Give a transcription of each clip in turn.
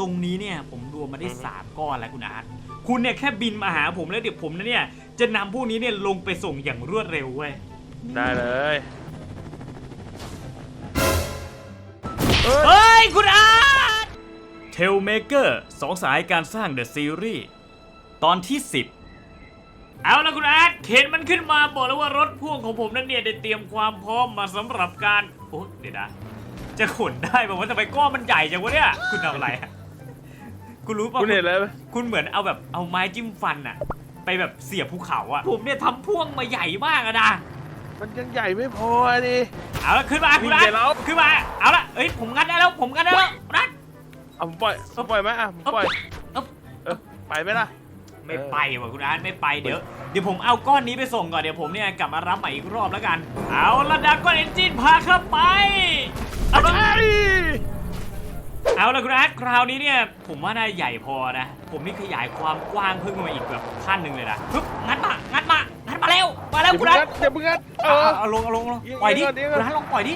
ตรงนี้เนี่ยผมรวมมาได้สามก้อนแล้วคุณอาร์ตคุณเนี่ยแค่บินมาหาผมแล้วเดี๋ยวผมนะเนี่ยจะนำพวกนี้เนี่ยลงไปส่งอย่างรวดเร็วเว้ยได้เลยเฮ้ย คุณอาร์ตเทลเมเกอร์สองสายการสร้างเดอะซีรีส์ตอนที่ 10 เอาละคุณอาร์ตเข็นมันขึ้นมาบอกแล้วว่ารถพ่วงของผมนั้นเนี่ยได้เตรียมความพร้อมมาสำหรับการ โอ้เดี๋ยวนะ จะขนได้บอกว่าทำไมก้อนมันใหญ่จังวะเนี่ย คุณทำอะไรอะ คุณรู้ป่ะคุณเห็นแล้วไหมคุณเหมือนเอาแบบเอาไม้จิ้มฟันอะไปแบบเสียบภูเขาอะผมเนี่ยทำพ่วงมาใหญ่มากอะนะมันยังใหญ่ไม่พอดิ เอาละขึ้นมาคุณอาวิ่งไปแล้ร์วตขึ้นมาเอาละเอ้ยผมงัดได้แล้วผมงัดได้แล้วนัดเอาผมปล่อยผมปล่อยไหมอะผมปล่อยเอ๊บเออไปไหมล่ะ ไม่ไปว่ะคุณอาร์ตไม่ไปเดี๋ยวเดี๋ยวผมเอาก้อนนี้ไปส่งก่อนเดี๋ยวผมเนี่ยกลับมารับใหม่อีกรอบแล้วกัน เอาละดาก้อนเอนจินพาเข้าไปเอาไป เอาละคุณอาร์ตคราวนี้เนี่ยผมว่าน่าใหญ่พอนะ ผมนี่ขยายความกว้างเพิ่มขึ้นมาอีกแบบขั้นหนึ่งเลยนะปึ๊บงัดมางัดมางัดมาเร็วมาแล้วอย่าคุณเพิ่งอาร์งัตดอย่าเพิ่งงัดเอเอาอเอาเอาลงเอาลงเอาลงยิงปล่อยดิยิงก่อนยิงก่อนคุณอาร์ตลองปล่อยดิ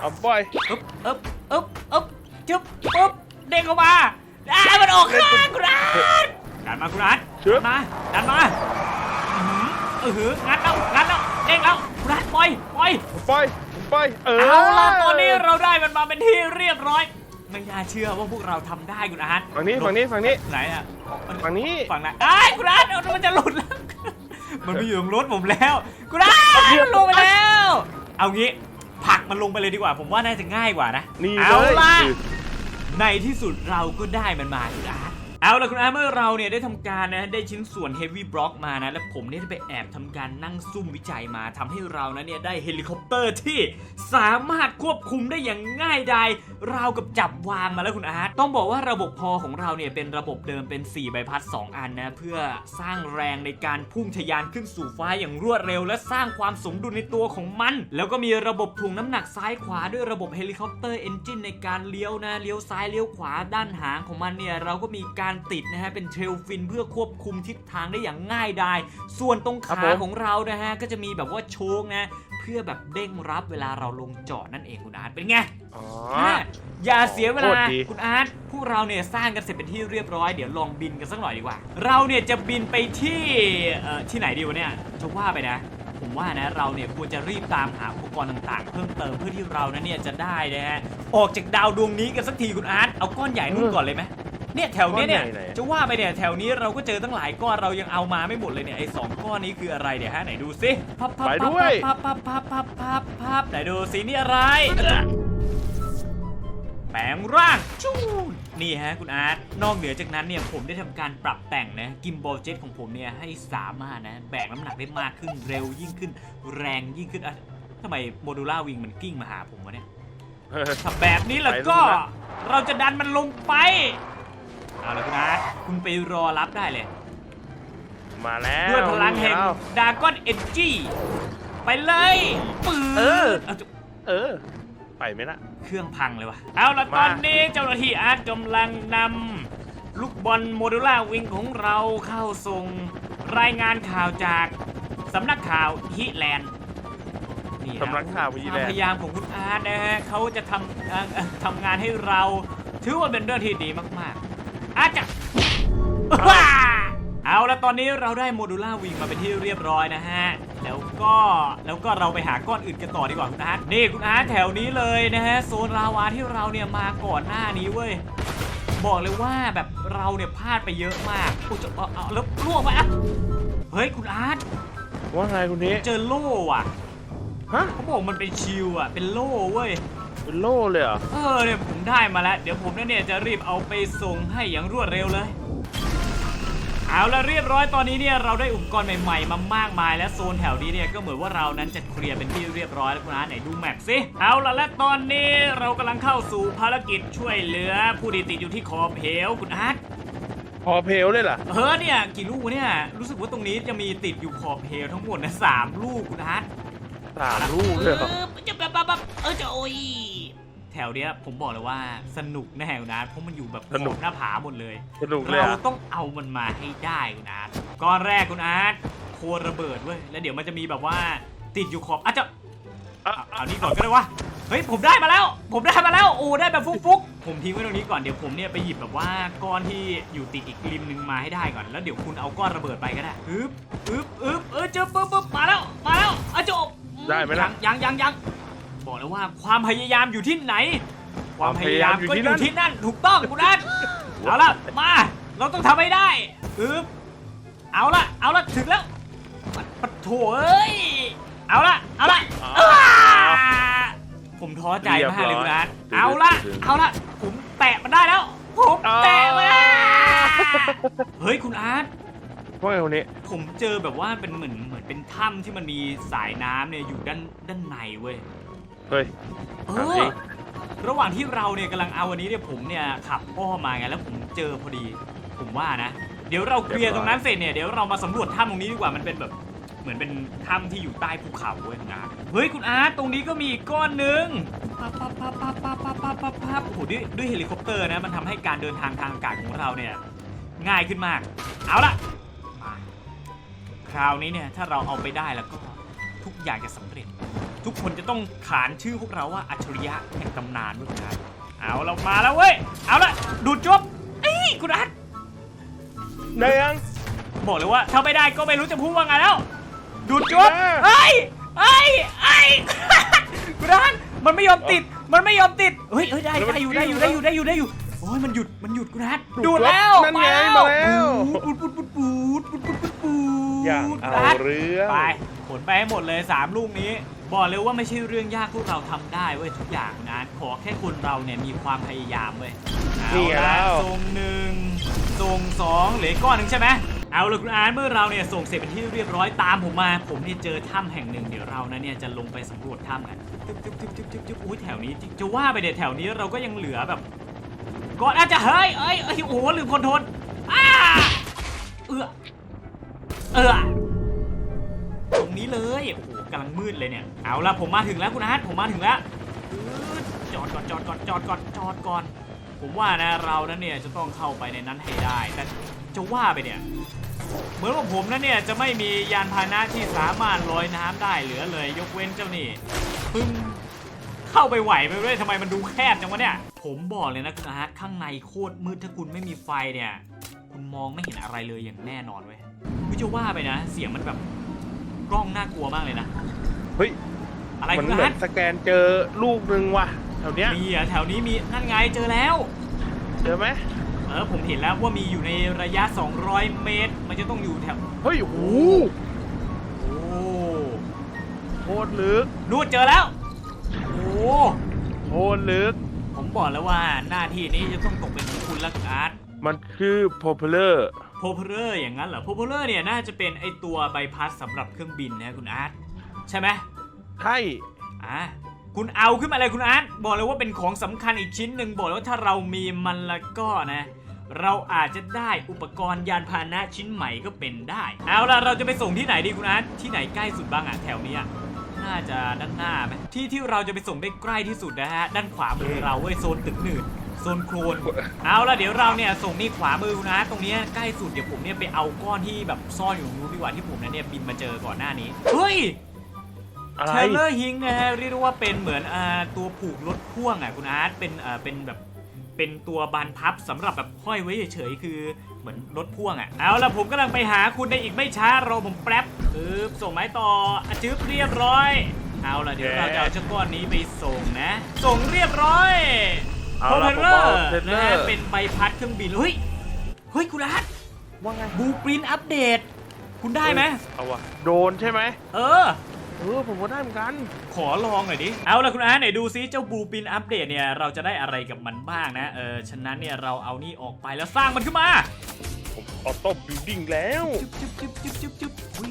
เอาปล่อยอึ๊บอึ๊บอึ๊บอึ๊บจึ๊บปึ๊บเด้งเข้ามาอ่ามันออกข้างคุณอาร์ตดันมาคุณอาร์ตเชิดัญนมาดันมาอื้อหืออือหืองัดแล้วงัดแล้วเด้งแล้วคุณอาร์ตปล่อยปล่อยผมปล่อยผมปล่อยเออเอาล่ะตอนนี้เราได้มันมาเป็นที่เรียบร้อย ไม่น่าเชื่อว่าพวกเราทำได้คุณอาร์ตฝั่งนี้ฝั่งนี้ฝั่งนี้ไหนอะฝั่งนี้ฝั่งไหนไอ้ายคุณอาร์ตเอามันจะหลุดแล้ว มันไปอยู่ตรงรถผมแล้วคุณอาร์ตมันลงไปแล้ว เอางี้ผลักมันลงไปเลยดีกว่า ผมว่าน่าจะง่ายกว่านะนี่เอาเลยล่ะ ในที่สุดเราก็ได้มันมาคุณอาร์ต เอาละคุณอาเมื่อเราเนี่ยได้ทำการนะได้ชิ้นส่วน Heavy Block มานะ และผมเนี่ยได้ไปแอบทำการนั่งซุ่มวิจัยมาทำให้เรานะเนี่ยได้เฮลิคอปเตอร์ที่สามารถควบคุมได้อย่างง่ายดายราวกับจับวางมาแล้วคุณอาร์ตต้องบอกว่าระบบพอของเราเนี่ยเป็นระบบเดิมเป็น 4 ใบพัด 2 อันนะเพื่อสร้างแรงในการพุ่งทะยานขึ้นสู่ฟ้าอย่างรวดเร็ว และสร้างความสมดุลในตัวของมัน แล้วก็มีระบบถ่วงน้ำหนักซ้ายขวาด้วยระบบเฮลิคอปเตอร์เอนจินในการเลี้ยวนะเลี้ยวซ้ายเลี้ยวขวาด้านหางของมันเนี่ยเราก็มีการติดนะฮะเป็นเทรลฟินเพื่อควบคุมทิศทางได้อย่างง่ายดาย ส่วนตรงครับขาผมของเรานะฮะก็จะมีแบบว่าโชกนะเพื่อแบบเด้งรับเวลาเราลงจอดนั่นเองคุณอาร์ตเป็นไงอ๋ออะอย่าเสียเวลาโคตรดีคุณอาร์ตพวกเราเนี่ยสร้างกันเสร็จเป็นที่เรียบร้อยเดี๋ยวลองบินกันสักหน่อยดีกว่า เราเนี่ยจะบินไปที่เอ่อที่ไหนดีวะเนี่ยจะว่าไปนะผมว่านะเราเนี่ยควรจะรีบตามหาอุปกรณ์ต่างๆ เพิ่มเติมเพื่อที่เรานั้นเนี่ยจะได้นะฮะออกจากดาวดวงนี้กันสักทีคุณอาร์ตเอาก้อนใหญ่นู่นก่อนเลยไหม เนี่ยแถวเนี้ยเนี่ยก้อนใหญ่ไหน จะว่าไปเนี่ยแถวนี้เราก็เจอตั้งหลายก้อนเรายังเอามาไม่หมดเลยเนี่ยไอ้สองก้อนนี้คืออะไรเนี่ยฮะไหนดูสิพับพับไปพับด้วย พับพับพับพับพับพับไหนดูสินี่อะไร แปลงร่างชูนี่ฮะคุณอาร์ตนอกเหนือจากนั้นเนี่ยผมได้ทำการปรับแต่งนะกิมบอลเจ็ตของผมเนี่ยให้สามารถนะแบกน้ำหนักได้มากขึ้นเร็วยิ่งขึ้น แรงยิ่งขึ้นอะทำไมโมดูล่าวิงมันกิ้งมาหาผมวะเนี่ยเออถ้าแบบนี้แล้วก็ ไปลงนะเราจะดันมันลงไป เอาละคุณอาร์ตคุณไปรอรับได้เลย มาแล้วด้วยพลังแห่งแล้วดากอนเอนจีไปเลยปืนเออเอาจะเออ ไปไหมล่ะ เครื่องพังเลยวะเอาละมาตอนนี้เจ้าหน้าที่อาร์ตกำลังนำลูกบอลโมดูล่าวิงของเราเข้าส่งรายงานข่าวจากสำนักข่าวฮิแลนด์นี่นะสำนักข่าววีคแลวามนพด์ยายามของคุณอาร์ตนะฮะเขาจะทำเอ่อเอ่อทำงานให้เรา ถือว่าเป็นเรื่องที่ดีมากๆ อาจจะว้าเอาละตอนนี้เราได้โมดูล่าวิงมาเป็นที่เรียบร้อยนะฮะ แล้วก็แล้วก็เราไปหาก้อนอื่นกันต่อดีกว่าคุณอาร์ตนี่คุณอาร์ตแถวนี้เลยนะฮะโซนลาวาที่เราเนี่ยมาก่อนหน้านี้เว้ยบอกเลยว่าแบบเราเนี่ยพลาดไปเยอะมากโอ้ยจะเอาเอาแล้วล่วงไปอะเฮ้ยคุณอาร์ตว่าไงคุณนี้เจอโล่อะฮะเขาบอกมันเป็นชิลอะเป็นโล่เว้ย เป็นโล่เลยเหรอ เออเนี่ยผมได้มาแล้ว เดี๋ยวผมเนี่ยจะรีบเอาไปส่งให้อย่างรวดเร็วเลย เอาละเรียบร้อยตอนนี้เนี่ยเราได้อุปกรณ์ใหม่ๆมามากมาย และโซนแถวนี้เนี่ยก็เหมือนว่าเรานั้นจะเคลียร์เป็นที่เรียบร้อยแล้วคุณอาร์ตไหนดูแมปสิเอาละและตอนนี้เรากำลังเข้าสู่ภารกิจช่วยเหลือ ผู้ที่ติดอยู่ที่ขอบเหวคุณอาร์ตพอเพลเลยเหรอ เออเนี่ยกี่ลูกวะเนี่ยรู้สึกว่าตรงนี้จะมีติดอยู่ขอบเหวทั้งหมดนะสามลูกคุณอาร์ตสามลูกเลยเหรอเออจะแบบแบบแบบเออจะโอ้ย แถวเนี้ยผมบอกเลยว่าสนุกแน่คุณอาร์ตเพราะมันอยู่แบบสนุกขอบหน้าผาหมดเลย สนุกเลยเราอะ ต้องเอามันมาให้ได้คุณอาร์ตก้อนแรกคุณอาร์ตโคนระเบิดเว้ย แล้วเดี๋ยวมันจะมีแบบว่าติดอยู่ขอบอาจจะอะเอาเอานี่ก่อนก็ได้วะ เฮ้ยผมได้มาแล้ว ผมได้มาแล้วโอ้ได้แบบฟุกๆผมทิ้งไว้ตรงนี้ก่อน เดี๋ยวผมเนี่ยไปหยิบแบบว่าก้อนที่อยู่ติดอีกริมหนึ่งมาให้ได้ก่อน แล้วเดี๋ยวคุณเอาก้อนระเบิดไปก็ได้อึ๊บอึ๊บอึ๊บเออเจอปุ๊บปุ๊บมาแล้ว มาแล้วอะจบได้ไหมล่ะ ยังยังยัง บอกเลยว่าความพยายามอยู่ที่ไหน ความพยายามก็อยู่ที่นั่น ถูกต้องคุณนัทเอาละมา เราต้องทำให้ได้อึ๊บเอาละเอาละถึงแล้วปัดปัดโถเอ้ยเอาละเอาละอ๋ออ้าผมท้อใจมากเลยคุณนัทเอาละเอาละผมแตะมันได้แล้ว ผมแตะมาเฮ้ยคุณอาร์ตว่าไงคนนี้ผมเจอแบบว่าเป็นเหมือนเหมือนเป็นถ้ำที่มันมีสายน้ำเนี่ยอยู่ด้านด้านในเว้ย เฮ้ยเอครับจริองระหว่างที่เราเนี่ยกำลังเอาวันนี้เนี่ยผมเนี่ยขับอ้อมมาไงแล้วผมเจอพอดี ผมว่านะ เดี๋ยวเราเคลียร์ตรงนั้นเสร็จเนี่ยเดี๋ยวเรามาสำรวจถ้ำตรงนี้ดีกว่ามันเป็นแบบ เหมือนเป็นถ้ำที่อยู่ใต้ภูเขาเว้ยคุณอาร์ตเฮ้ยคุณอาร์ตตรงนี้ก็มีอีกก้อนหนึ่งปั๊บปั๊บปั๊บปั๊บปั๊บปั๊บปั๊บปั๊บปั๊บโอ้โหด้วยด้วยเฮลิคอปเตอร์นะมันทำให้การเดินทางทางอากาศของเราเนี่ยง่ายขึ้นมาก เอาละมาคราวนี้เนี่ยถ้าเราเอาไปได้แล้วก็ทุกอย่างจะสำเร็จ ทุกคนจะต้องขานชื่อพวกเราว่าอัจฉริยะแห่งตำนานพวกครเอาเรามาแล้วเว้ย เอาละดูดจบเอ้ยคุณอาร์ตไดยังบอกเลยว่าถ้าไม่ได้ก็ไม่รู้จะพูดว่าไงแล้ว ดูดจบเอ้ยเฮ้ยเฮ้ยคุณอาร์มันไม่ยอมติด มันไม่ยอมติด เฮ้ยเฮ้ยได้ได้อยู่ได้อยู่ได้อยู่ได้อยู่ได้อยู่โอ้ยมันหยุดมันหยุดคุณอาร์ดูดแล้วไปแล้วปูดปูดปูดปูดปูดปูดปูดอย่างเอาเรือไปขนไปให้หมดเลยสามลูกนี้ บอกเลยว่าไม่ใช่เรื่องยากพวกเราทำได้เว้ยทุกอย่างนะขอแค่คนเราเนี่ยมีความพยายามเว้ยเอานี่ไงละแล้วส่งหนึ่งส่งสองเหลืออกก้อนหนึ่งใช่ไหมเอาละคุณอาร์ตเมื่อเราเนี่ยส่งเสร็จเป็นที่เรียบร้อยตามผมมา ผมเนี่ยเจอถ้ำแห่งหนึ่งเดี๋ยวเรานะเนี่ยจะลงไปสำรวจถ้ำกันจุ๊บจุ๊บจุ๊บจุ๊บจุ๊บจุ๊บอุ้ยแถวนี้จะว่าไปเดี๋ยวแถวนี้เราก็ยังเหลือแบบก้อนอาจจะเฮ้ยเอ้ยเอ้ยโอ้โหลืมคอนโทรลอ้าเอือเออตรงนี้เลยโอ้โห กำลังมืดเลยเนี่ยเอาละผมมาถึงแล้วคุณอาร์ตผมมาถึงแล้วจอดก่อนจอดก่อนจอดก่อนจอดก่อน ผมว่านะเรานั้นเนี่ยจะต้องเข้าไปในนั้นให้ได้ แต่จะว่าไปเนี่ยเหมือนว่าผมนั้นเนี่ยจะไม่มียานพาหนะที่สามารถลอยน้ำได้เหลือเลย ยกเว้นเจ้านี่ปึ้งเข้าไปไหวไปด้วยทำไมมันดูแคบจังวะเนี่ย ผมบอกเลยนะคุณอาร์ตข้างในโคตรมืดถ้าคุณไม่มีไฟเนี่ย คุณมองไม่เห็นอะไรเลยอย่างแน่นอนเว้ยไม่จะว่าไปนะ เสียงมันแบบ ล้องน่ากลัวมากเลยนะ เฮ้ยอะไรมันคุณเหมือาอร์นตสแกนเจอลูกหนึ่งว่ะแถวเนี้ยมีอะแถวนี้มีนั่นไงเจอแล้ว เจอไหมเออผมเห็นแล้วว่ามีอยู่ในระยะ 200 เมตร มันจะต้องอยู่แถว เฮ้ยโอ้โหโอ้โคตรลึกนู่นเจอแล้ว โอ้ โคตรลึก ผมบอกแล้วว่าหน้าที่นี้จะต้องตกเป็นของคุณและคุณอาร์ตมันคือ popular โพเพอร์อย่างนั้นเหรอโพเพอร์เนี่ยน่าจะเป็นไอตัวใบพัดสำหรับเครื่องบินนะคุณอาร์ตใช่ไหมใช่อะคุณเอาขึ้นมาเลยคุณอาร์ตบอกเลยว่าเป็นของสำคัญอีกชิ้นหนึ่งบอกเลยว่าถ้าเรามีมันแล้วก็นะ เราอาจจะได้อุปกรณ์ยานพาหนะชิ้นใหม่ก็เป็นได้ เอาล่ะเราจะไปส่งที่ไหนดีคุณอาร์ตที่ไหนใกล้สุดบ้างอะแถวเนี้ยน่าจะด้านหน้าไหมที่ที่เราจะไปส่งได้ใกล้ที่สุดนะฮะด้านขวามือเราเว้ยโซนตึกหนืด โซนโคลนเอาล่ะเดี๋ยวเราเนี่ยส่งนี่ขวามือคุณอาร์ตตรงเนี้ยใกล้สุดเดี๋ยวผมเนี่ยไปเอาก้อนที่แบบซ่อนอยู่ตรงนู้นดีกว่าที่ผมเนี่ยบินมาเจอก่อนหน้านี้เฮ้ยอะไรเทเลอร์ฮิงนะฮะเรียกได้ว่าเป็นเหมือนอ่าตัวผูกรถพ่วงอะคุณอาร์ตเป็นอ่าเป็นแบบเป็นตัวบานพับสำหรับแบบห้อยไว้เฉยๆคือเหมือนรถพ่วงอะเอาละผมกำลังไปหาคุณในอีกไม่ช้ารอผมแป๊บปึ๊บส่งไม้ต่ออะจึ๊บเรียบร้อย เอาละเดี๋ยวเราจะเอาเจ้าก้อนนี้ไปส่งนะ ส่งเรียบร้อย เอาโพละลผมเลอเอาร์เทรลเลนะอฮะร์เป็นใบพัดเครื่องบินเฮ้ยเฮ้ยคุณอาร์ตว่าไงบูปรินอัปเดต คุณได้ไหมเอาวะโดนใช่ไหมเออ เออผมก็ได้เหมือนกัน ขอลองหน่อยดิ เอาละคุณอาร์ตไหนดูซิเจ้าบลูปินอัปเดตเนี่ยเราจะได้อะไรกับมันบ้างนะเออฉะนั้นเนี่ยเราเอานี่ออกไปแล้วสร้างมันขึ้นมาผมออโต้บิลดิ้งแล้วจุ๊บจุ๊บจุ๊บจุ๊บจุ๊บจุ๊บอุ้ย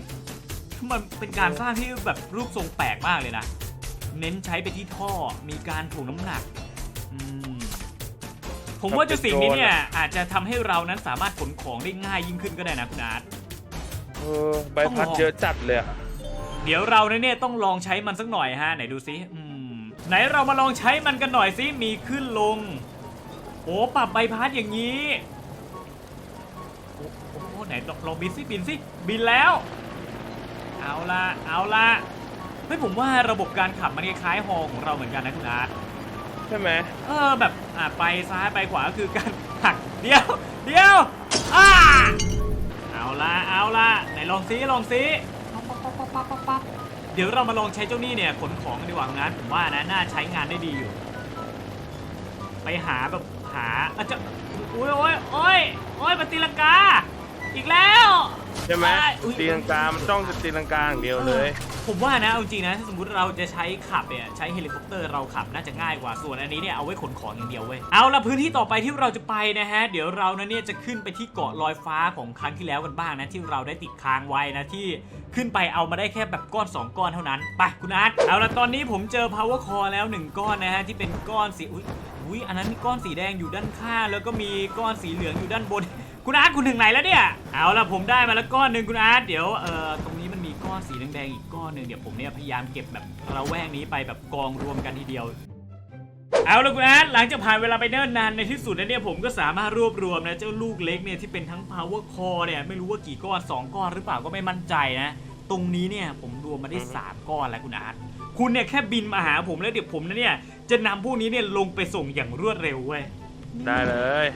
มันเป็นการสร้างที่แบบรูปทรงแปลกมากเลยนะ เน้นใช้ไปที่ท่อมีการถ่วงน้ำหนักอืม ผมว่าเจ้าสิ่งนี้เนี่ยอาจจะทำให้เรานั้นสามารถขนของได้ง่ายยิ่งขึ้นก็ได้นะคุณอาร์ตเออใบพัดเยอะจัดเลยอะเดี๋ยวเราเนี่ยต้องลองใช้มันสักหน่อยฮะไหนดูซิอืมไหนเรามาลองใช้มันกันหน่อยซิมีขึ้นลงโอ้ปรับใบพัดอย่างนี้โอ้โอ้ไหนลองลองบินซิบินซิบินแล้ว เอาละเอาละเฮ้ยผมว่าระบบการขับมันคล้ายๆฮอของเราเหมือนกันนะคุณอาร์ต ใช่ไหมเออแบบอะไปซ้ายไปขวาก็คือการหักเดียวเดียวอ้าเอาละเอาละไหนลองซิลองซิปั๊บปั๊บปั๊บปั๊บปั๊บปั๊บเดี๋ยวเรามาลองใช้เจ้านี่เนี่ยขนของกันดีกว่างั้นผมว่านะน่าใช้งานได้ดีอยู่ ไปหาแบบหาอาจจะโอ้ยโอ้ยโอ้ยโอ้ยมันตีลังกา อีกแล้ว ใช่ไหมใช่อุ๊ย ตีลังกา มันจ้องจะตีลังกาอย่างเดียวเลยผมว่านะเอาจริงนะถ้าสมมติเราจะใช้ขับเนี่ยใช้เฮลิคอปเตอร์เราขับน่าจะง่ายกว่าส่วนอันนี้เนี่ยเอาไว้ขนของอย่างเดียวเว้ยเอาละพื้นที่ต่อไปที่เราจะไปนะฮะ เดี๋ยวเรานะเนี่ยจะขึ้นไปที่เกาะลอยฟ้าของครั้งที่แล้วกันบ้างนะที่เราได้ติดค้างไว้นะที่ขึ้นไปเอามาได้แค่แบบก้อน 2 ก้อนเท่านั้นไปคุณอาร์ตเอาละตอนนี้ผมเจอ power core แล้ว 1 ก้อนนะฮะที่เป็นก้อนสีอุ้ย อุ้ยอันนั้นมีก้อนสีแดงอยู่ด้านข้างแล้วก็มีก้อนสีเหลืองอยู่ด้านบน คุณอาร์ตคุณถึงไหนแล้วเนี่ย เอาละผมได้มาแล้วก้อนหนึ่งคุณอาร์ตเดี๋ยวเอ่อตรงนี้มันมีก้อนสีแดงๆอีกก้อนหนึ่งเดี๋ยวผมเนี่ยพยายามเก็บแบบระแวกนี้ไปแบบกองรวมกันทีเดียวเอาละคุณอาร์ตหลังจากผ่านเวลาไปเนิ่นนานในที่สุดแล้วเนี่ยผมก็สามารถรวบรวมนะเจ้าลูกเล็กเนี่ยที่เป็นทั้ง power core เนี่ยไม่รู้ว่ากี่ก้อน 2 ก้อนหรือเปล่าก็ไม่มั่นใจนะ ตรงนี้เนี่ยผมรวมมาได้ 3 ก้อนแล้วคุณอาร์ตคุณเนี่ยแค่บินมาหาผมแล้วเดี๋ยวผมนะเนี่ย จะนำพวกนี้เนี่ยลงไปส่งอย่างรวดเร็วเว้ยได้เลย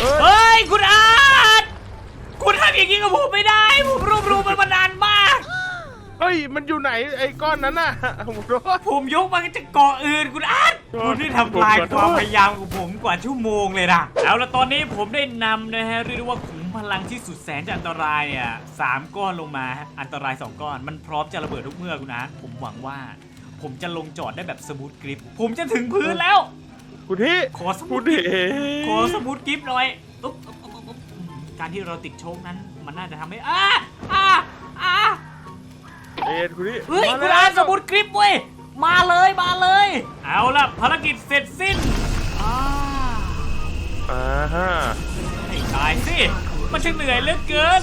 เอ้ยเฮ้ยคุณอาร์ตคุณทำอย่างนี้กับผมไม่ได้ ผมรวบรวมมันมานานมาก เฮ้ย มันอยู่ไหนไอ้ก้อนนั้นน่ะผมรอดผมยกมาจากเกาะอื่นคุณอาร์ตโทษคุณที่ทำลายผมขอโทษความพยายามของผมกว่าชั่วโมงเลยนะเอาละตอนนี้ผมได้นำนะฮะเรียกได้ว่าขุม พลังที่สุดแสนจะอันตรายเนี่ยสามก้อนลงมาฮะอันตรายสองก้อน มันพร้อมจะระเบิดทุกเมื่อคุณอาร์ตผมหวังว่า ผมจะลงจอดได้แบบสมูทกริป ผมจะถึงพื้นแล้ว คุณที่ขอสมูคุทณกริที่ปขอสมูทกิฟต์หน่อยอุ๊บอุ๊บอุ๊บอุ๊บอืมการที่เราติดโชคนั้น มันน่าจะทำให้อ้าอ้าอ้าเอ็ดคุณที่เฮ้ยมาคุณแล้อาวสมุดกริปเว้ยมาเลยมาเลย เอาล่ะภารกิจเสร็จสิ้นอ่าอ่าฮะ ให้ตายสิ มันช่างเหนื่อยเหลือเกิน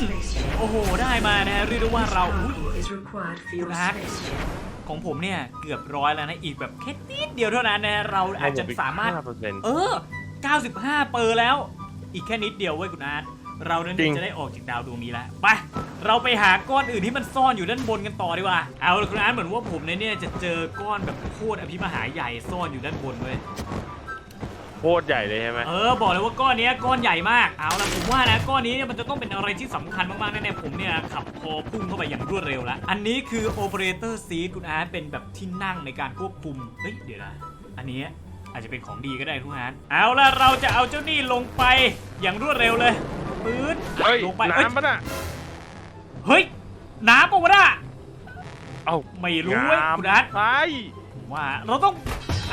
โอ้โห ได้มานะฮะเรียกได้ว่าเราอุ๊ย is required for your Black. spaceship. ของผมเนี่ยเกือบร้อยแล้วนะอีกแบบแค่นิดเดียวเท่านั้นนะฮะเราอาจจะสามารถห้าเปอร์เซ็นต์เออ 95 เปอร์แล้ว อีกแค่นิดเดียวเว้ยคุณอาร์ตเรานั้นจริงจะได้ออกจากดาวดวงนี้แล้วไปเราไปหาก้อนอื่นที่มันซ่อนอยู่ด้านบนกันต่อดีกว่าเอาละคุณอาร์ตเหมือนว่าผมเนี่ยจะเจอก้อนแบบโคตรอภิมหาใหญ่ซ่อนอยู่ด้านบนเว้ยโคตรใหญ่เลยใช่ไหมเออบอกเลยว่าก้อนเนี้ยก้อนใหญ่มากเอาละผมว่านะก้อนนี้เนี่ยมันจะต้องเป็นอะไรที่สำคัญมากๆแน่ๆผมเนี่ยขับพอพุ่งเข้าไปอย่างรวดเร็วแล้วอันนี้คือโอเปอเรเตอร์ซีคุณอาร์ตเป็นแบบที่นั่งในการควบคุมเฮ้ยเดี๋ยวนะอันนี้อาจจะเป็นของดีก็ได้ทุกอาร์ตเอาละเราจะเอาเจ้านี่ลงไปอย่างรวดเร็วเลยปื๊ดเฮ้ยลงไปเอ้ยน้ำมันอะเฮ้ยน้ำปะวะน่ะเอ้าไม่รู้เว้ยคุณอาร์ตใช่ผมว่าเราต้อง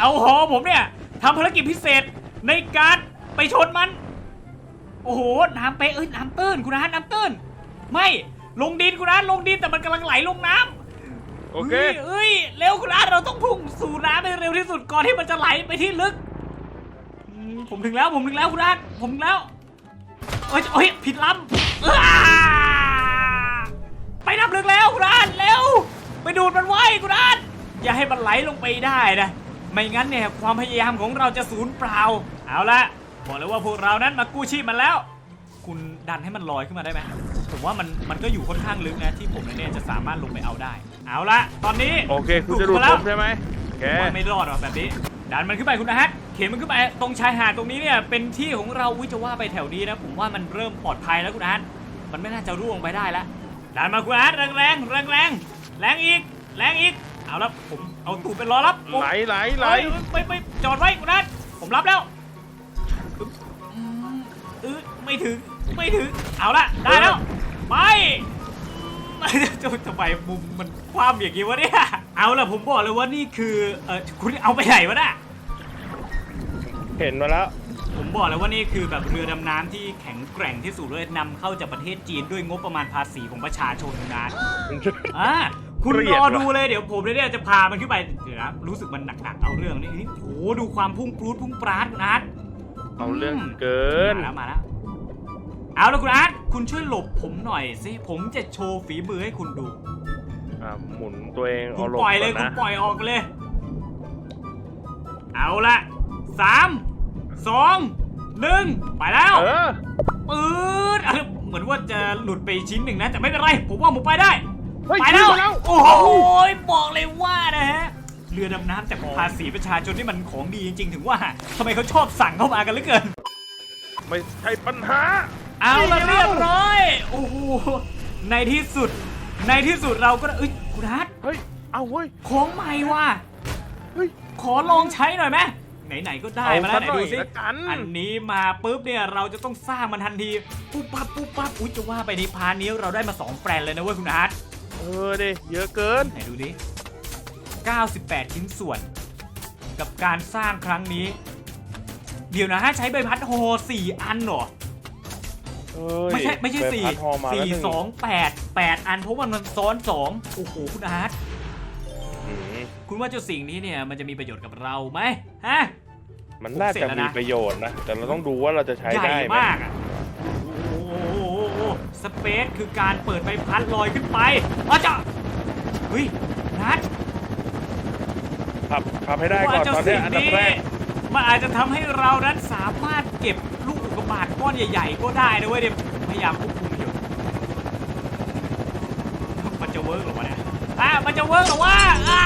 เอาหอผมเนี่ยทำภารกิจพิเศษ ในการไปชนมัน โอ้โห น้ำเป๊ะเอ้ยน้ำตื้นคุณอาร์ตน้ำตื้น ไม่ลงดินคุณอาร์ตลงดินแต่มันกำลังไหลลงน้ำโอเคฮ้ยเอ้ยเร็วคุณอาร์ตเราต้องพุ่งสู่น้ำให้เร็วที่สุดก่อนที่มันจะไหลไปที่ลึกอืมผมถึงแล้วผมถึงแล้วคุณอาร์ตผมถึงแล้วเอ้ยเอ้ยผิดลำอ้าไปนับลึกแล้วคุณอาร์ตเร็วไปดูดมันไว้คุณอาร์ตอย่าให้มันไหลลงไปได้นะ ไม่งั้นเนี่ยความพยายามของเราจะสูญเปล่า เอาละบอกเลยว่าพวกเรานั้นมากู้ชีพมันแล้ว คุณดันให้มันลอยขึ้นมาได้ไหมผมว่ามันมันก็อยู่ค่อนข้างลึกนะที่ผมเนี่ยจะสามารถลงไปเอาได้ เอาละตอนนี้โอเค คุณจะดูดมาแล้ผวมใช่ไหมโอเคผมว่าไม่รอดหรอกแบบนี้ ดันมันขึ้นไปคุณอาร์ตเข็นมันขึ้นไปตรงชายหาดตรงนี้เนี่ยเป็นที่ของเราวิจะว่าไปแถวนี้นะผมว่ามันเริ่มปลอดภัยแล้วคุณอาร์ตมันไม่น่าจะร่วงไปได้แล้วดันมาคุณอาร์ตแรงแรงแรงแรงแรงอีกแรงอีกเอาละผม เอาตูดไปรอรับผมไหลไหลไหลเฮ้ยไม่ไม่จอดไว้คุณนัทผมรับแล้วอึ๊บอืมเออไม่ถึงไม่ถึงเอาละได้แล้วไปจะทำไมมุมมันคว่ำอย่างนี้วะเนี่ยเอาละผมบอกเลยว่านี่คือเออคุณเอาไปไหนวะน่ะเห็นมาแล้วผมบอกเลยว่านี่คือแบบเรือดำน้ำที่แข็งแกร่งที่สุดเลยนำเข้าจากประเทศจีนด้วยงบประมาณภาษีของประชาชนนะอ่า คุณเกลีรยดอว่ะดูเลยเดี๋ยวผมเนี่ยจะพามันขึ้นไปเดี๋ยวนะรู้สึกมันหนักๆเอาเรื่องนี่นี่โอ้โหดูความพุ่งปรูดพุ่งปราดคุณอาร์ตเอาเรื่องเกินมาแล้วมาแล้วเอาละคุณอาร์ตคุณช่วยหลบผมหน่อยสิผมจะโชว์ฝีมือให้คุณดูอะหมุนตัวเองคุเอาณลงปล่อยเลยก่คุนณนะปล่อยออกเลย เอาละสามสองหนึ่งไปแล้วเออปื๊ดอะไรเหมือนว่าจะหลุดไปชิ้นหนึ่งนะแต่ไม่เป็นไรผมว่าผมไปได้เฮ้ย ไปแล้วขึ้นมาแล้ว โอ้โหบอกเลยว่านะฮะ เรือดำน้ำจากภาษีประชาชนที่มันของดีจริง ๆ ถึงว่าทำไมเขาชอบสั่งเข้ามากันเหลือเกิน ไม่ใช่ปัญหา เอาละนี่ไงเรียบร้อย โอ้โห ในที่สุด ในที่สุดเราก็ได้เอ้ยคุณฮัทเฮ้ย เอาเว้ย ของใหม่ว่ะ เฮ้ย ขอลองใช้หน่อยไหมไหนๆก็ได้มาแล้วไหนเอาซะหน่ดูอยสิละกันอันนี้มาปุ๊บเนี่ยเราจะต้องสร้างมันทันที ปุ๊บปั๊บปุ๊บปั๊บอุ้ยจะว่าไปในพาร์ทนี้เราได้มาสองแปลนเลยนะเว้ยคุณอาร์ต เออดิเยอะเกิน ไหนดูดิ 98 ชิ้นส่วน กับการสร้างครั้งนี้ เดี๋ยวนะฮะใช้ใบพัดโฮสี่อันเหรอ เอ้ยไม่ใช่ไม่ใช่ไปสี่พัดฮอมาแล้วสี่หนึ่สองแปดแปดอันเพราะว่ามันซ้อนสองโอ้โหคุณอาร์ตอืมคุณว่าเจ้าสิ่งนี้เนี่ยมันจะมีประโยชน์กับเราไหมฮะ มันน่าผมเสร็จจะแล้วมีนะประโยชน์นะ แต่เราต้องดูว่าเราจะใช้ใหญ่ได้ไหมมากอะโอ้โห สเปซคือการเปิดใบพัดลอยขึ้นไปอาจะเฮ้ยนัดขับขับให้ได้ว่าก่อนเจ้าตอนเนี้สิ่ยงอันดับนี้แรกมันอาจจะทำให้เรานั้นสามารถเก็บลูกอุกกาบาตก้อนใหญ่ๆ ก็ได้นะเว้ยเดี๋ยวพยายามควบคุมอยู่มันจะเวิร์กเหรอวะเนี่ยอะมันจะเวิร์กเหรอวะอะ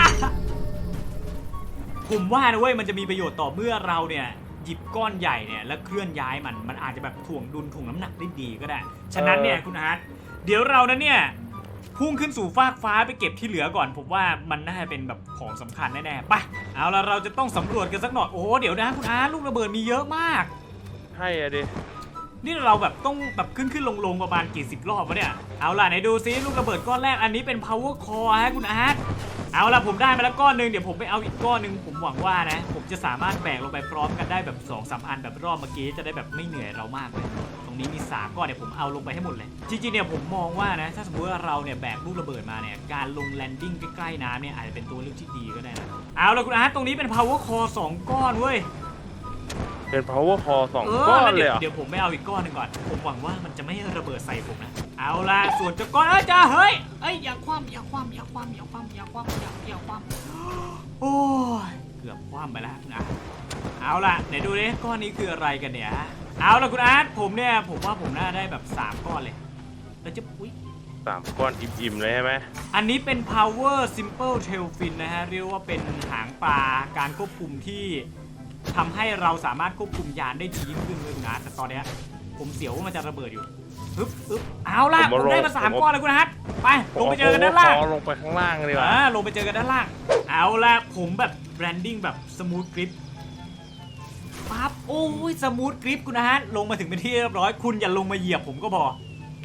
ผมว่านะเว้ยมันจะมีประโยชน์ต่อเมื่อเราเนี่ย หยิบก้อนใหญ่เนี่ยแล้วเคลื่อนย้ายมันมันอาจจะแบบถ่วงดุลถ่วงน้ำหนักได้ดีก็ได้ ฉะนั้นเนี่ยคุณอาร์ตเดี๋ยวเรานั้นเนี่ยพุ่งขึ้นสู่ฟากฟ้าไปเก็บที่เหลือก่อน ผมว่ามันน่าจะเป็นแบบของสำคัญแน่ๆไปเอาละเราจะต้องสำรวจกันสักหน่อยโอ้โหเดี๋ยวนะคุณอาร์ตลูกระเบิดมีเยอะมากให้อะดินี่เราแบบต้องแบบขึ้นขึ้นลงลงประมาณกี่สิบรอบวะเนี่ย เอาล่ะไหนดูซิลูกระเบิดก้อนแรกอันนี้เป็น power core ฮะคุณอาร์ต เอาละผมได้มาแล้วก้อนหนึ่งเดี๋ยวผมไปเอาอีกก้อนหนึ่งผมหวังว่านะ ผมจะสามารถแบกลงไปพร้อมกันได้แบบ2อสามอันแบบรอบเมื่อกี้จะได้แบบไม่เหนื่อยเรามากเลยตรงนี้มีสามก้อนเดี๋ยวผมเอาลงไปให้หมดเลย จริงๆเนี่ยผมมองว่านะ ถ้าสมมติว่าเราเนี่ยแบกลูกระเบิดมาเนี่ยการลงแลนดิ้งใกล้ๆน้ำเนี่ยอาจจะเป็นตัวเลือกที่ดีก็ได้นะเอาละคุณอาร์ตตรงนี้เป็น power core สองก้อนเว้ย เป็น power core สองเอก้อนแล้วเลเดี๋ยยวเหรอ เดี๋ยวผมไม่เอาอีกก้อนหนึ่งก่อน ผมหวังว่ามันจะไม่ระเบิดใส่ผมนะ เอาล่ะส่วนเจ้าก้อนเอ้ยจ้าเฮ้ยเอ้ยอย่าคว่ำอย่าคว่ำอย่าคว่ำอย่าคว่ำอย่าคว่ำอย่าอย่าคว่ำโอ้ยเกือบคว่ำไปแล้วนะเอาล่ะไหนดูดิก้อนนี้คืออะไรกันเนี่ยเอาล่ะคุณอาร์ตผมเนี่ยผมว่าผมน่าได้แบบ3ก้อนเลยแล้วจะอุ้ย สามก้อนอิ่มๆเลยใช่ไหมอันนี้เป็น power simple tail fin นะฮะ เรียกว่าเป็นหางปลาการควบคุมที่ ทำให้เราสามารถควบคุมยานได้ดียิ่งขึ้นเลยคุณอาร์ตแต่ตอนเนี้ยผมเสียวว่ามันจะระเบิดอยู่ฮึบฮึบเอาล่ะผมได้มาสามก้อนเลยคุณอาร์ตไปลงไปเจอกันด้านล่างเอ power core ลงไปข้างล่างดีกว่าอ่าลงไปเจอกันด้านล่าง เอาล่ะผมแบบแบรนดิ้งแบบสมูทกริปปั๊บโอ้ยสมูทกริปคุณอาร์ตลงมาถึงเป็นที่เรียบร้อย คุณอย่าลงมาเหยียบผมก็พอ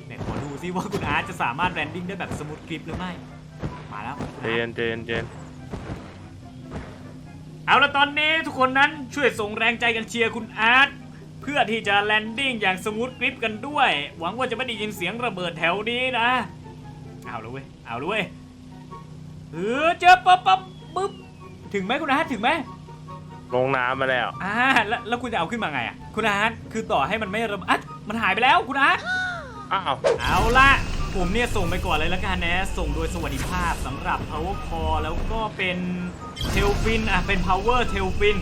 เนี่ยขอดูซิว่าคุณอาร์ตจะสามารถแบรนดิ้งได้แบบสมูทกริปหรือไม่ มาแล้วคุณเจอาร์ตนเจนเจน เอาละตอนนี้ทุกคนนั้นช่วยส่งแรงใจกันเชียร์คุณอาร์ตเพื่อที่จะแลนดิ้งอย่างสมูทกริปกันด้วย หวังว่าจะไม่ได้ยินเสียงระเบิดแถวนี้นะ เอาเลยเว้ยเอาเลยเว้ยเออเจอปั๊บปั๊บปุ๊บถึงไหมคุณอาร์ตถึงไหมลงน้ำมาแล้วอ่าแล้วแล้วคุณจะเอาขึ้นมาไงอะคุณอาร์ตคือต่อให้มันไม่ระเบิดอะมันหายไปแล้วคุณอาร์ตอ้าวเอาละ ผมเนี่ยส่งไปก่อนเลยละกันนะ ส่งโดยสวัสดิภาพสำหรับ power core แล้วก็เป็นเทลฟินอะเป็น power เทลฟิน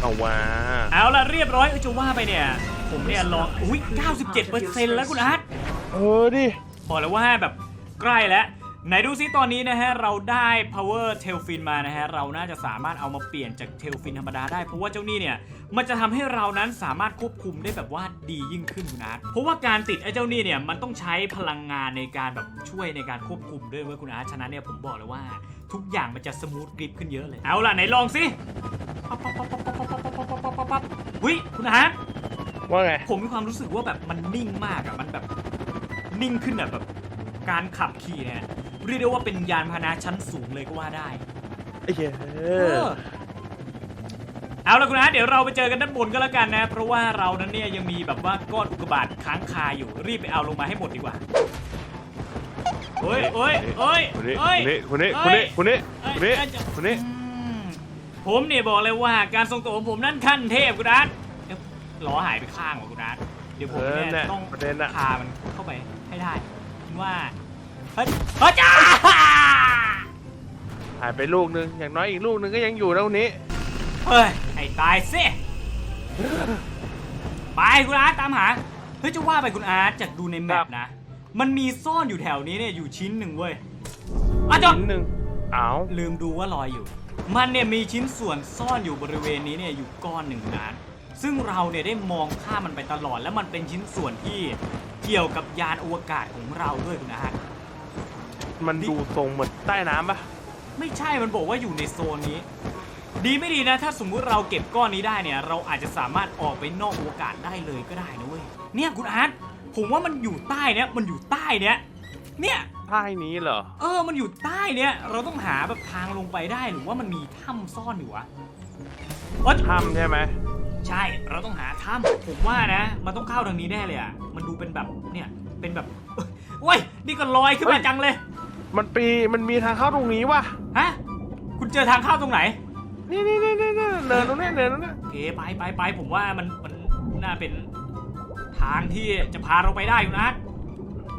เอาว่าเอาละเรียบร้อยเออจะว่าไปเนี่ย ผมเนี่ยลองอุ้ย97%แล้วคุณอาร์ตเออดิบอกเลยว่าแบบใกล้แล้ว ไหนดูซิตอนนี้นะฮะเราได้ power tail fin มานะฮะเราน่าจะสามารถเอามาเปลี่ยนจาก tail fin ธรรมดาได้เพราะว่าเจ้านี่เนี่ยมันจะทำให้เรานั้นสามารถควบคุมได้แบบว่าดียิ่งขึ้นนะเพราะว่าการติดไอ้เจ้านี่เนี่ยมันต้องใช้พลังงานในการแบบช่วยในการควบคุมด้วยเว้ยคุณอาชนะเนี่ยผมบอกเลยว่า ทุกอย่างมันจะสมูทกริปขึ้นเยอะเลยเอาล่ะไหนลองซิวิคุณอาร์ตว่าไงผมมีความรู้สึกว่าแบบมันนิ่งมากอะมันแบบนิ่งขึ้นอะแบบการขับขี่เนี่ย เรียกได้ว่าเป็นยานพาหนะชั้นสูงเลยก็ว่าได้ ไอ้เหี้ยเออเอาละคุณนะเดี๋ยวเราไปเจอกันด้านบนก็แล้วกันนะ เพราะว่าเรานั้นเนี่ยยังมีแบบว่าก้อนอุกกาบาตค้างคาอยู่รีบไปเอาลงมาให้หมดดีกว่าเฮ้ยเฮ้ยเฮ้ยคนนี้เฮ้ย คนนี้คนนี้คนนี้คนนี้เอ้ยคนนี้อืมผมเนี่ยบอกเลยว่าการทรงตัวของผมนั่นขั้นเทพคุณนัทเอ๊ะล้อหายไปข้างว่ะคุณนัทเดี๋ยวผมเออเนี่ยเนี่ยต้องประเด็นอะพามันเข้าไปให้ได้คิดว่า เฮ้ยเฮ้ยจ้าหายไปลูกนึง อย่างน้อยอีกลูกนึงก็ยังอยู่แล้วนี้ เฮ้ยไอ้ตายสิไปคุณนัทตามหาฮ้ยจะว่าไปคุณอาร์ตจากดูในแมครัปบนะ มันมีซ่อนอยู่แถวนี้เนี่ยอยู่ชิ้นหนึ่งเว้ยอะจบชิ้นหนึ่งอ้าวลืมดูว่าลอยอยู่ มันเนี่ยมีชิ้นส่วนซ่อนอยู่บริเวณนี้เนี่ยอยู่ก้อนหนึ่งคุณอาร์ตซึ่งเราเนี่ยได้มองข้ามมันไปตลอด แล้วมันเป็นชิ้นส่วนที่เกี่ยวกับยานอวกาศของเราด้วยคุณอาร์ต มันดูทรงเหมือนใต้น้ำปะไม่ใช่มันบอกว่าอยู่ในโซนนี้ ดีไม่ดีนะ ถ้าสมมุติเราเก็บก้อนนี้ได้เนี่ย เราอาจจะสามารถออกไปนอกอวกาศได้เลยก็ได้นะเว้ยเนี่ยคุณอาร์ตผมว่ามันอยู่ใต้เนี้ยมันอยู่ใต้เนี้ยเนี่ยใต้นี้เหรอเออ มันอยู่ใต้เนี้ยเราต้องหาแบบทางลงไปได้หรือว่ามันมีถ้ำซ่อนอยู่วะวะถ้ำใช่ไหมใช่เราต้องหาถ้ำผมว่านะ มันต้องเข้าทางนี้แน่เลยอะมันดูเป็นแบบเนี่ยเป็นแบบโอ้ยนี่ก็ลอยขึ้นมาจังเลย มันปีมันมีทางเข้าตรงนี้วะฮะ คุณเจอทางเข้าตรงไหน นี่นี่นี่นี่นี่เนินตรงนี้เนินตรงนี้โอเคไปไปไปผมว่ามันมันน่าเป็นทางที่จะพาเราไปได้อยู่นะ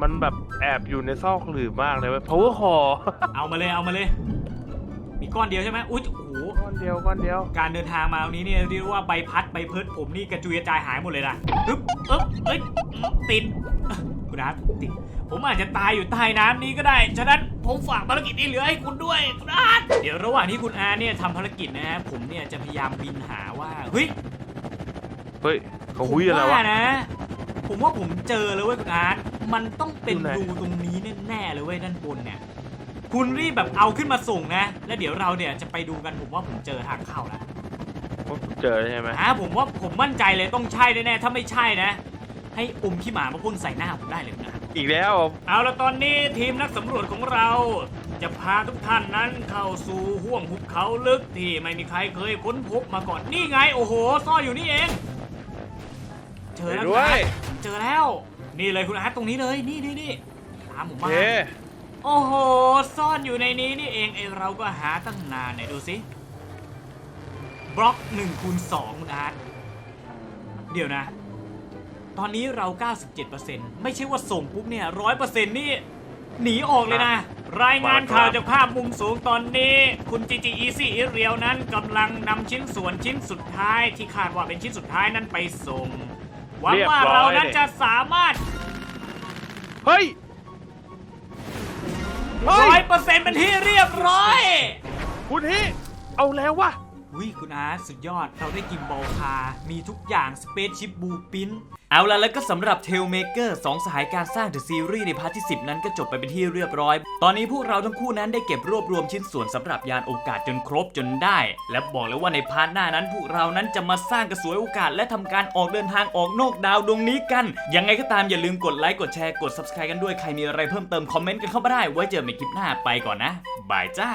มันแบบแอบอยู่ในซอกหลืบมากเลยเว้ย power core เอามาเลยเอามาเลย มีก้อนเดียวใช่ไหมอุ้ยโอ้โหก้อนเดียวก้อนเดียว การเดินทางมาวันนี้เนี่ยเรียกว่าใบพัดใบเพิดผมนี่กระจุยกระจายหายหมดเลยนะอึ๊บอึ๊บเอ้ยติดคุณอาร์ตติด ผมอาจจะตายอยู่ใต้น้ำนี้ก็ได้ ฉะนั้นผมฝากภารกิจนี้เหลือให้คุณด้วยคุณอาร์ตเดี๋ยวระหว่างที่คุณอาร์ตเนี่ยทำภารกิจนะฮะผมเนี่ยจะพยายามบินหาว่าเฮ้ยเฮ้ยเขาหุยอะไรผมวะ ว่านะ ผมว่าผมเจอเลยเว้ยคุณอาร์ตมันต้องเป็นอยู่ไหนรูตรงนี้แน่ๆเลยเว้ยด้านบนเนี่ย คุณรีบแบบเอาขึ้นมาส่งนะ แล้วเดี๋ยวเราเนี่ยจะไปดูกันผมว่าผมเจอทางเข้าแล้วเจอใช่ไหม อ่าผมว่าผมมั่นใจเลยต้องใช่แน่ๆถ้าไม่ใช่นะ ให้อมขี้หมามาพ่นใส่หน้าผมได้เลยนะ อีกแล้วเอาละตอนนี้ทีมนักสำรวจของเรา จะพาทุกท่านนั้นเข้าสู่ห้วงหุบเขาลึกที่ไม่มีใครเคยค้นพบมาก่อนนี่ไงโอ้โหซ่อนอยู่นี่เอง เจอแล้วด้วยคุณอาร์ตเจอแล้ว นี่เลยคุณอาร์ตตรงนี้เลยนี่นี่นี่ตามผมโอมาเคโอ้โห ซ่อนอยู่ในนี้นี่เองไอเราก็หาตั้งนานไหนดูสิบล็อก1คูณ2คุณอาร์ตเดี๋ยวนะ ตอนนี้เรา 97%ไม่ใช่ว่าส่งปุ๊บเนี่ย100%นี่ หนีออกเลยนะ รายงานข่าวจากภาพมุมสูงตอนนี้ คุณจีจีอีซี่เรียวนั้นกำลังนำชิ้นส่วนชิ้นสุดท้าย ที่คาดว่าเป็นชิ้นสุดท้ายนั้นไปส่งหวังว่าเรานั้นจะสามารถเฮ้ยเฮ้ร้อยยเปอร์เซ็นต์เป็นที่เรียบร้อย คุณฮิเอาแล้ววะ วิคุณอาร์ตสุดยอด เราได้กินบอลคา มีทุกอย่างสเปซชิปบูปินเอาละแล้วก็สำหรับเทลเมเกอร์สองสหายการสร้างเดอะซีรีส์ในพาร์ทที่ 10 นั้นก็จบไปเป็นที่เรียบร้อย ตอนนี้พวกเราทั้งคู่นั้นได้เก็บรวบรวมชิ้นส่วนสำหรับยานโอกาสจนครบจนได้ และบอกเลยว่าในพาร์ทหน้านั้น พวกเรานั้นจะมาสร้างกระสวยโอกาส และทำการออกเดินทางออกนอกดาวดวงนี้กัน ยังไงก็ตามอย่าลืมกดไลค์กดแชร์กด subscribe กันด้วยใครมีอะไรเพิ่มเติมคอมเมนต์กันเข้ามาได้ไว้เจอกันในคลิปหน้าไปก่อนนะบายจ้า